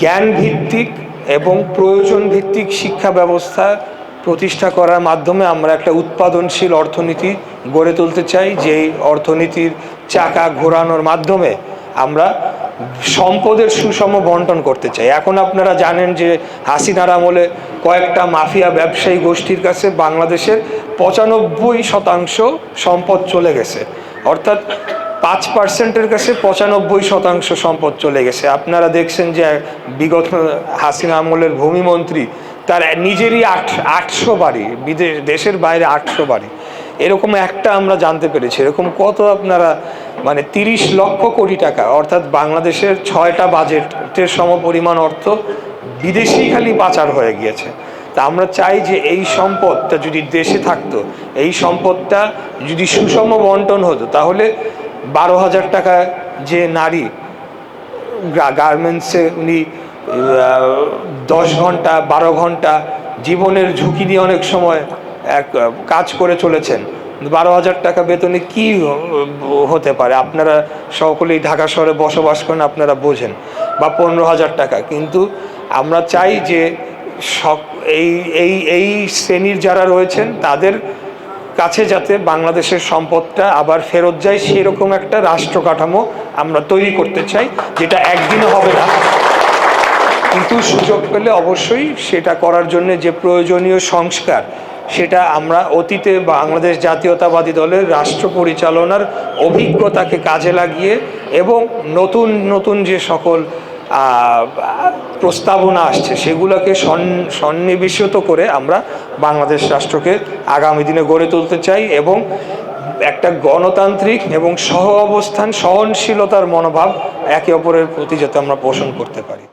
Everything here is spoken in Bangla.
জ্ঞান ভিত্তিক এবং প্রয়োজন ভিত্তিক শিক্ষা ব্যবস্থা প্রতিষ্ঠা করার মাধ্যমে আমরা একটা উৎপাদনশীল অর্থনীতি গড়ে তুলতে চাই, যেই অর্থনীতির চাকা ঘোরানোর মাধ্যমে আমরা সম্পদের সুষম বন্টন করতে চাই। এখন আপনারা জানেন যে হাসিনার আমলে কয়েকটা মাফিয়া ব্যবসায়ী গোষ্ঠীর কাছে বাংলাদেশের পঁচানব্বই শতাংশ সম্পদ চলে গেছে। অর্থাৎ পাঁচ পার্সেন্টের কাছে পঁচানব্বই শতাংশ সম্পদ চলে গেছে। আপনারা দেখছেন যে বিগত হাসিনা আমলের ভূমিমন্ত্রী, তার নিজেরই আট, আটশো বাড়ি, বিদেশ, দেশের বাইরে আটশো বাড়ি। এরকম একটা আমরা জানতে পেরেছি। এরকম কত আপনারা মানে তিরিশ লক্ষ কোটি টাকা, অর্থাৎ বাংলাদেশের ছয়টা বাজেটের সম পরিমাণ অর্থ বিদেশেই খালি পাচার হয়ে গিয়েছে। তা আমরা চাই যে এই সম্পদটা যদি দেশে থাকতো, এই সম্পদটা যদি সুষম বন্টন হতো, তাহলে বারো হাজার টাকা যে নারী গার্মেন্টসে উনি দশ ঘণ্টা, বারো ঘণ্টা জীবনের ঝুঁকি নিয়ে অনেক সময় এক, কাজ করে চলেছেন। বারো হাজার টাকা বেতনে কি হতে পারে? আপনারা সকলেই ঢাকা শহরে বসবাস করেন, আপনারা বোঝেন। বা পনেরো হাজার টাকা। কিন্তু আমরা চাই যে সব এই এই এই শ্রেণির যারা রয়েছেন, তাদের কাছে যাতে বাংলাদেশের সম্পদটা আবার ফেরত যায়, সেরকম একটা রাষ্ট্র কাঠামো আমরা তৈরি করতে চাই, যেটা একদিনে হবে না। কিন্তু সুযোগ পেলে অবশ্যই সেটা করার জন্য যে প্রয়োজনীয় সংস্কার, সেটা আমরা অতীতে বাংলাদেশ জাতীয়তাবাদী দলের রাষ্ট্র পরিচালনার অভিজ্ঞতাকে কাজে লাগিয়ে এবং নতুন নতুন যে সকল প্রস্তাবনা আসছে। সেগুলোকে সন্নিবেশিত করে আমরা বাংলাদেশ রাষ্ট্রকে আগামী দিনে গড়ে তুলতে চাই এবং একটা গণতান্ত্রিক এবং সহ অবস্থান সহনশীলতার মনোভাব একে অপরের প্রতি যাতে আমরা পোষণ করতে পারি।